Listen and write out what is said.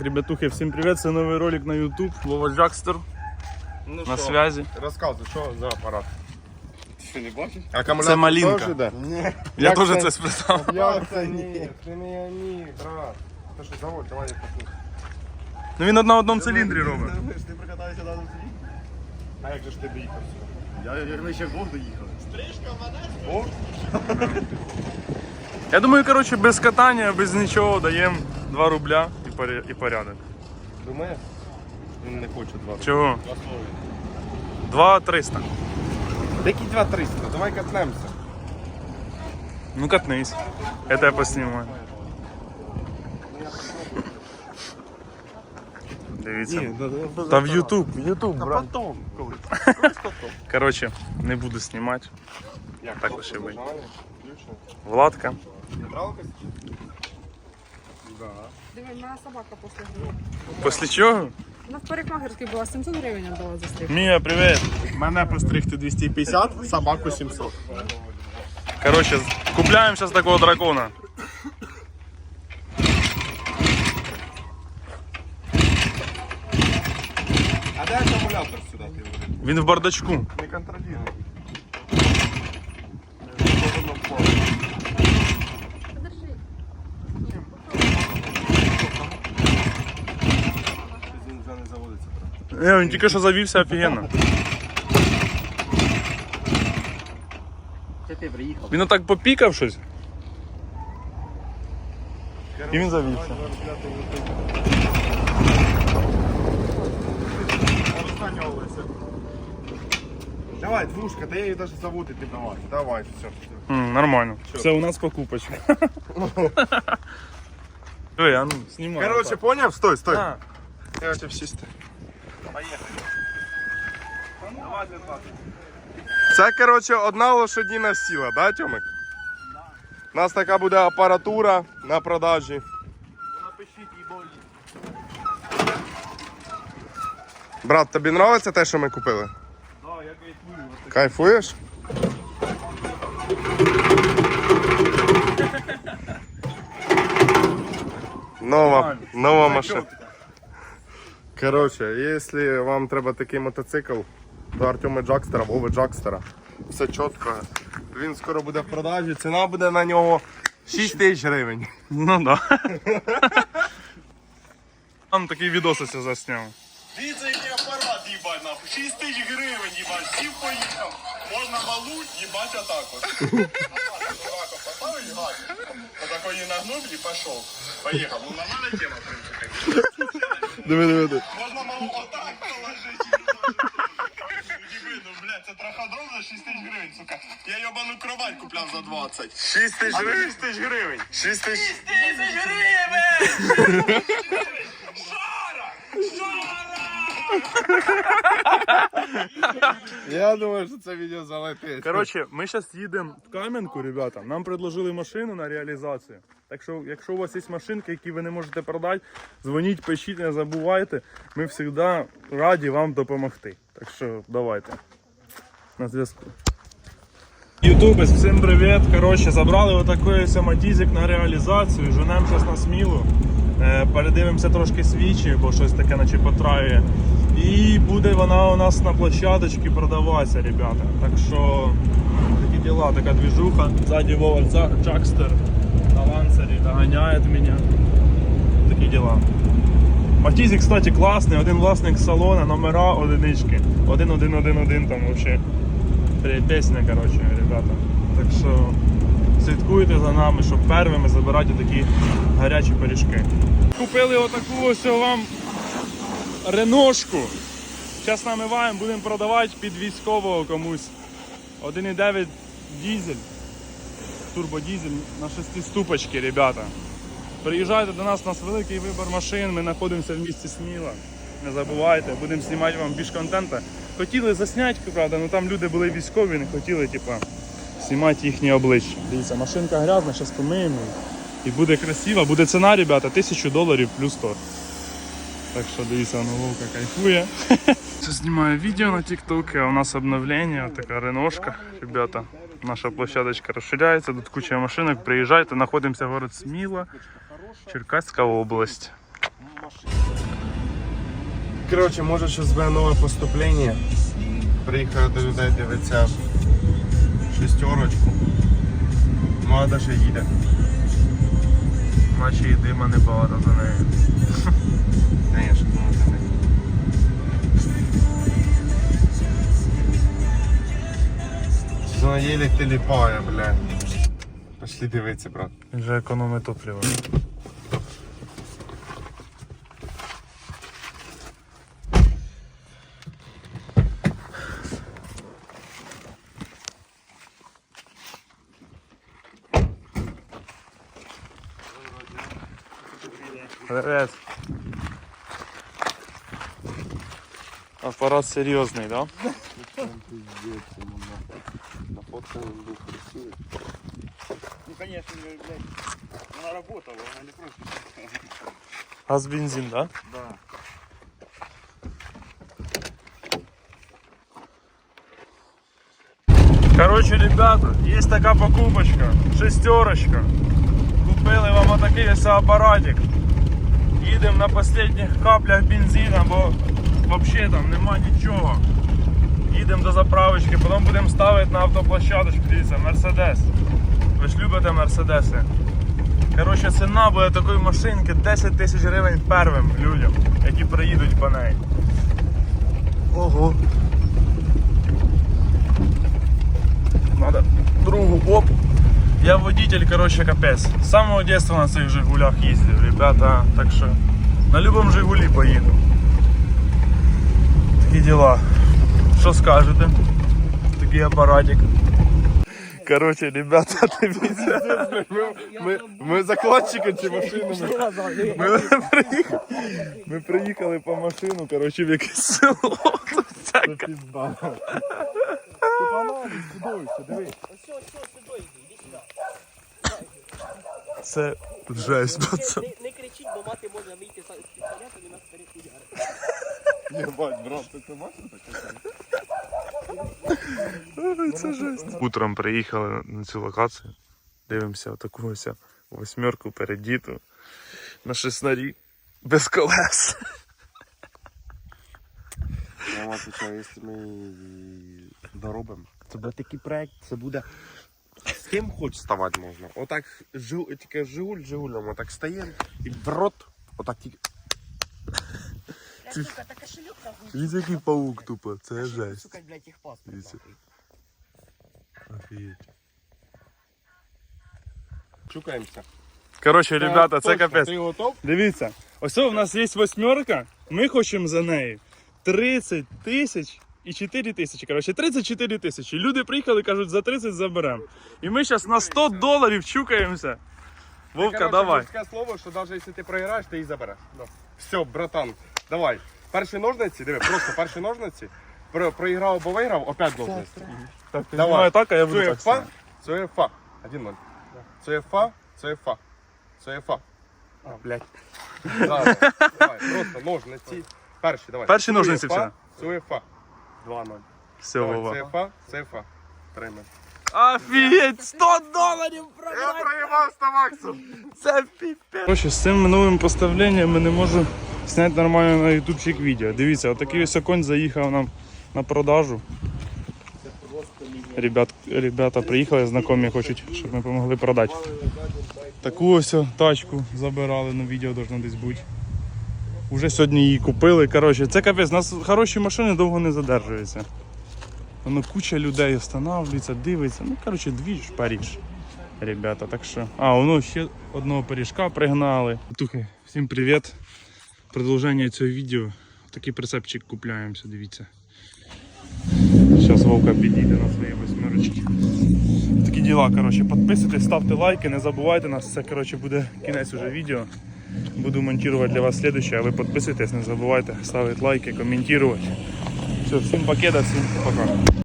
Ребятухи, всім привіт, це новий ролик на YouTube. Вова Джакстер Ну на связі. Розказуй, що за апарат? Ти що не бачиш? Акумулятор Це малинка. теж йде? Ні. Я Як теж це? це спитав. Як це ні? Це не я ні, брат. Ти що, завод, давай я послухаю. Ну він на одному циліндрі робить. Ти прокатався на селі? А як же ж ти доїхав сюди? Я, як ми ще вдвох доїхали. Я думаю, коротше, без катання, без нічого даємо 2 рубля І, поря- і порядок. Думаєш? Він не хоче два. Чого? 2 300. Які два 300? Давай катнемося. Ну катнись. Я тебе поснімаю. Дивіться. Та в YouTube, в YouTube, брат. Потом, коли. Коротше, не буду знімати. Як? Так лише ви. Нажали, включено. Владка. Нейтралка? Да. Диви, в собака після гри. Після чого? Вона в парикмахерській була 700 гривень віддала за стрижку. Мія, привіт. Мене постригти 250, собаку 700. Коротше, купляємо зараз такого дракона. А де акумулятор сюди? Він в бардачку. Не контролює. Він вже не заводиться. брат. Е, він тільки що завівся офігенно. Це ти приїхав. Він отак попікав щось. І він завівся. Давай, двушка, да я її навіть заводити не давай. Давай, все. М, нормально. Це у нас покупочка. Ой, а ну, знімай. Короче, поняв? Стой, стой. А, Я хочу сісти. Це, короче, одна лошадіна сила, да, Тьомик? У нас така буде апаратура на продажі. Напишіть і болі. Брат, тобі подобається те, що ми купили? Да, я кайфую. Кайфуєш? Нова, нова машина. Короче, якщо вам треба такий мотоцикл, то Артема Джакстера, Вови Джакстера. Все чітко. Він скоро буде в продажі. Ціна буде на нього 6 тисяч гривень. ну да. Там такий відос ось засняв. Дивіться, який апарат, їбать, нахуй. 6 тисяч гривень, їбать, сів поїхав. Можна малу, їбать, отак от. Отак от поставить гад. Отак її нагнув і пішов. Поїхав. Ну, нормальна тема, в принципі. Диви, диви, диви. Можна мало отак положити. Ніби, ну, блядь, це траходром за 6 тисяч гривень, сука. Я йобану кровать купляв за 20. 6 тисяч гривень? 6 тисяч гривень. 6 тисяч. тисяч гривень! Я думаю, що це відео залетить. Коротше, ми зараз їдемо в Кам'янку, ребята. Нам предложили машину на реалізацію. Так що, якщо у вас є машинки, які ви не можете продати, дзвоніть, пишіть, не забувайте. Ми завжди раді вам допомогти. Так що давайте. На зв'язку. Ютубець, всім привіт. Коротше, забрали отакий самодізик на реалізацію. Женемо зараз на смілу. Е, Передивимося трошки свічі, бо щось таке наче потраює. І буде вона у нас на площадочці продаватися, ребята. Так що такі діла, така двіжуха. Ззаді Вова Джакстер на лансері доганяє мене. Такі діла. Матізик, кстати, класний, один власник салона, номера одинички. 1111 там взагалі. Пісня, коротше, ребята. Так що слідкуйте за нами, щоб первими забирати такі гарячі пиріжки. Купили отаку ось вам реношку. Зараз намиваємо, будемо продавати під військового комусь. 1,9 дізель, турбодізель на 6 ступочки, ребята. Приїжджайте до нас, у нас великий вибір машин, ми знаходимося в місті Сміла. Не забувайте, будемо знімати вам більш контенту. Хотіли засняти, правда, але там люди були військові, не хотіли, типа, знімати їхні обличчя. Дивіться, машинка грязна, зараз помиємо. І буде красиво, буде ціна, ребята, 1000 доларів плюс торг. Так що дивіться, Вовка кайфує. Знімаю відео на TikTok, а у нас обновлення, така реношка, ребята. Наша площадочка розширяється, тут куча машинок. Приїжджайте, знаходимося город Сміла, Черкаська область. Коротше, може щось буде нове поступлення. Приїхав до людей дивитися шестерочку. Ну а даже їде. Наче і дима не багато за нею. Це не. Ну еле телепає, бля. Пошли дивитися, брат. Він же економить топливо. Привет. Аппарат серьезный, да? Ну, конечно, блядь, она работала, она не просто. Газ бензин, да? Да. Короче, ребята, есть такая покупочка, шестерочка. Купили вам отакий ось апаратик. Їдемо на останніх каплях бензина, бо взагалі там нема нічого. Їдемо до заправочки, потім будемо ставити на автоплощадочку. Дивіться, Мерседес. Ви ж любите Мерседеси. Коротше, ціна буде такої машинки 10 тисяч гривень первим людям, які приїдуть по неї. Ого. Я водитель, короче, капець. З самого детства на цих Жигулях їздив, ребята, так що на любому Жигулі поїду. Такі діла. Що скажете? Такий апаратик. Короче, ребята, дивіться. Ми, ми закладчики чи машинами? Ми приїхали, ми приїхали по машину, короче, в якесь село. Тут всяка Це жесть, пацан. Не, не кричіть, бо мати може вийти з пістолетом і нас перехуяти. Єбать, брат, ти це бачиш таке? Це жесть. Утром приїхали на цю локацію. Дивимося таку ось восьмерку передіту на шеснарі без колес. Я вам отвечаю, якщо ми доробимо, це буде такий проект, це буде з ким хоч ставати можна. Отак жу, тільки Жигуль Жигулем, отак стаємо і в рот, отак тільки. Сука, та кошелек нахуй. Дивіться, який паук тупо, це жесть. Сука, блядь, їх паспорт. Дивіться. нахуй. Офігеть. Чукаємося. Коротше, ребята, це Точно, капець. Ти готов? Дивіться, ось у нас є восьмерка, ми хочемо за неї 30 тисяч і 4 тисячі. Коротше, 34 тисячі. Люди приїхали, кажуть, за 30 заберемо. І ми зараз на 100 доларів чукаємося. Вовка, давай. Таке слово, що навіть якщо ти програєш, ти її забереш. Все, братан, давай. Перші ножниці, диви, просто перші ножниці. Про, проіграв або виграв, опять ножниці. Так, ти Давай. знімай так, а я буду Це так. фа, ставити. це фа. Один ноль. Це фа, це фа. Це фа. А, блядь. Зараз, давай, просто ножниці. Перші, давай. Перші ножниці Це все. Це фа. Два ноль. Все, Давай, Вова. Це фа, це фа. Офігеть, 100 доларів! Я проїбав 100 баксів. Це піпець. Короче, з цим новим поставленням я не можу зняти нормально на ютубчик відео. Дивіться, отакий ось конь заїхав нам на продажу. Ребят, ребята приїхали, знайомі хочуть, щоб ми допомогли продати. Таку ось тачку забирали, на відео должно десь бути. Уже сьогодні її купили. Коротше, це капець, у нас хороші машини довго не задержуються. Воно куча людей встановлюється, дивиться. Ну, коротше, дві ж Паріж. Ребята, так що. А, воно ще одного пиріжка пригнали. Тухи, всім привіт. Продовження цього відео. Такий прицепчик купляємося, дивіться. Зараз Вовка підійде на свої восьмерочки. Такі діла, коротше, підписуйтесь, ставте лайки, не забувайте нас. Це коротше, буде кінець уже відео. Буду монтировать для вас следующее. а ви подписывайтесь, не забывайте ставить лайки, комментировать. Все, всем пакета, всем пока.